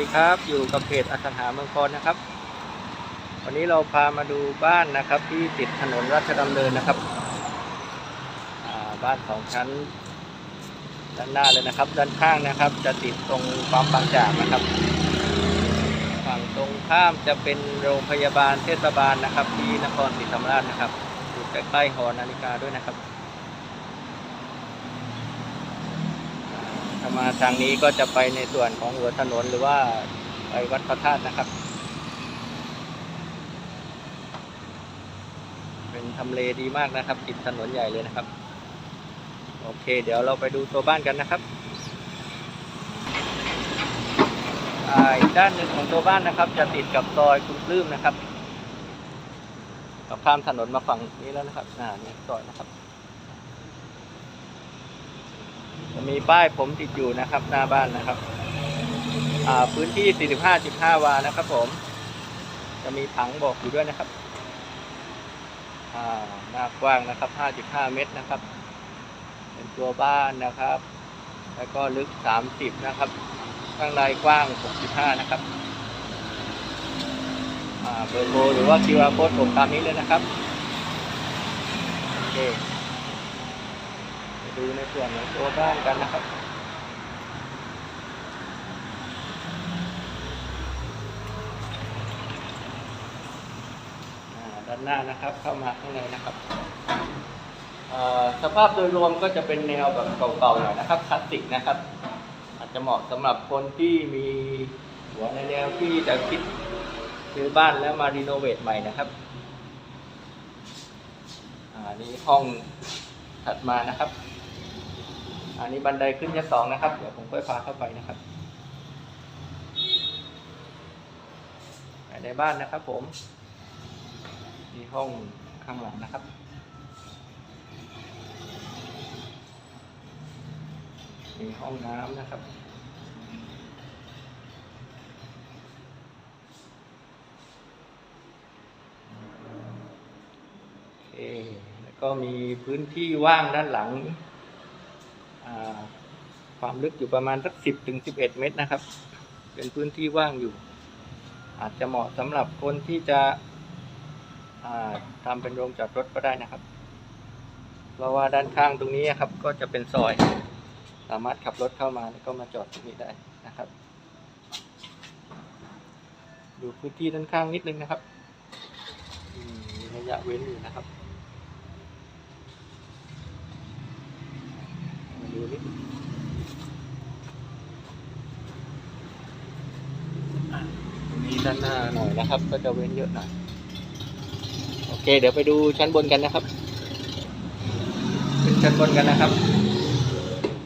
ดีครับ อยู่กับเพจอสังหาเมืองคอนนะครับ วันนี้เราพามาดูบ้านนะครับ ที่ติดถนนราชดำเนินนะครับบ้านสองชั้น ด้านหน้าเลยนะครับ ด้านข้างนะครับ จะติดตรงปั๊มบางจากนะครับ ฝั่งตรงข้ามจะเป็นโรงพยาบาลเทศบาลนะครับ ที่นครศรีธรรมราชนะครับอยู่ใกล้ๆหอนาฬิกาด้วยนะครับ ถ้า มาทางนี้ก็จะไปในส่วนของหัวถนนหรือว่าไปวัดพระธาตุนะครับ เป็นทำเลดีมากนะครับ ติดถนนใหญ่เลยนะครับ โอเค เดี๋ยวเราไปดูตัวบ้านกันนะครับอีกด้านหนึ่งของตัวบ้านนะครับ จะติดกับซอยคุณปลื้มนะครับเราข้ามถนนมาฝั่งนี้แล้วนะครับอ่านี่ซอยนะครับ มีป้ายผมติดอยู่นะครับหน้าบ้านนะครับพื้นที่ 45.5 วานะครับ ผม จะมีถังบอกอยู่ด้วยนะครับหน้ากว้างนะครับ 5.5 เมตรนะครับ เป็นตัวบ้านนะครับ แล้วก็ลึก 30 นะครับ ข้างในกว้าง 65 นะครับเบอร์โทรหรือว่า QR code ผมตามนี้เลยนะครับ โอเค ดูในส่วนของตัวบ้านกันนะครับด้านหน้านะครับเข้ามาข้างในนะครับสภาพโดยรวมก็จะเป็นแนวแบบเก่าๆหน่อยนะครับคลาสสิกนะครับ อาจจะเหมาะสำหรับคนที่มีหัวในแนวที่จะคิดซื้อบ้านแล้วมารีโนเวทใหม่นะครับอ่านี่ห้องถัดมานะครับ อันนี้บันไดขึ้นชั้นสองนะครับเดี๋ยวผมค่อยพาเข้าไปนะครับในบ้านนะครับผมมีห้องข้างหลังนะครับมีห้องน้ำนะครับโอเคแล้วก็มีพื้นที่ว่างด้านหลัง ความลึกอยู่ประมาณสักสิบถึงสิบเอ็ดเมตรนะครับ เป็นพื้นที่ว่างอยู่ อาจจะเหมาะสำหรับคนที่จะอ่าทำเป็นโรงจอดรถก็ได้นะครับ เพราะว่าด้านข้างตรงนี้ครับก็จะเป็นซอย สามารถขับรถเข้ามาแล้วก็มาจอดตรงนี้ได้นะครับ ดูพื้นที่ด้านข้างนิดนึงนะครับมีระยะเว้นอยู่นะครับ มาดูนิดอะ ตรงนี้ด้านหน้าหน่อยนะครับ ก็จะเว้นเยอะหน่อยโอเค เดี๋ยวไปดูชั้นบนกันนะครับขึ้นชั้นบนกันนะครับ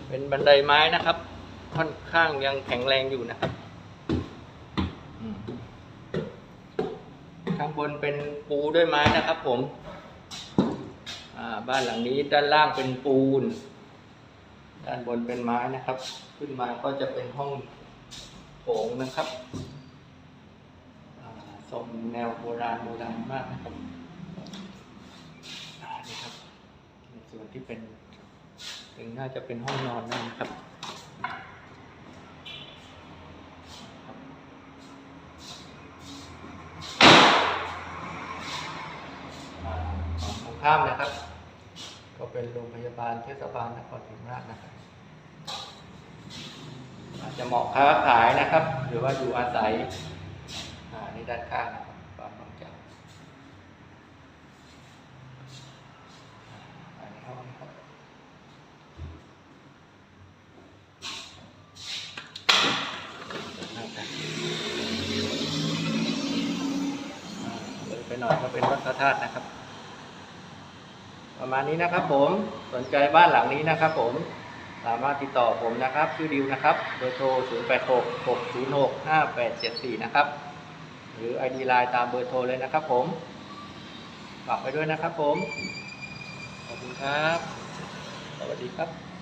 เป็นบันไดไม้นะครับ ค่อนข้างยังแข็งแรงอยู่นะครับอืมข้างบนเป็นปูด้วยไม้นะครับ ผมอ่าบ้านหลังนี้ด้านล่างเป็นปูน ด้านบนเป็นไม้นะครับ ขึ้นมาก็จะเป็นห้องโถงนะครับอ่าท รงแนวโบราณโบราณมากนะครับนี่ครับในส่วนที่เป็นถึงน่าจะเป็นห้องนอนนั่นนะครับตรงข้ามนะครับ ก็เป็นโรงพยาบาลเทศบาลนครศรีธรรมราชนะครับอาจจะเหมาะค้าขายนะครับ หรือว่าอยู่อาศัย อ่านี่ด้านข้างนะครับปั๊มบางจากอ่าอันนี้ห้องนะครับเลยไปหน่อยก็เป็นวัดพระธาตุนะครับ ประมาณนี้นะครับผมสนใจบ้านหลังนี้นะครับผมสามารถติดต่อผมนะครับ ชื่อดิวนะครับเบอร์โทร 0 8 6 6 0 6 5 8 7 4 นะครับ หรือ ID ไลน์ตามเบอร์โทรเลยนะครับผมฝากไปด้วยนะครับผม ขอบคุณครับ สวัสดีครับ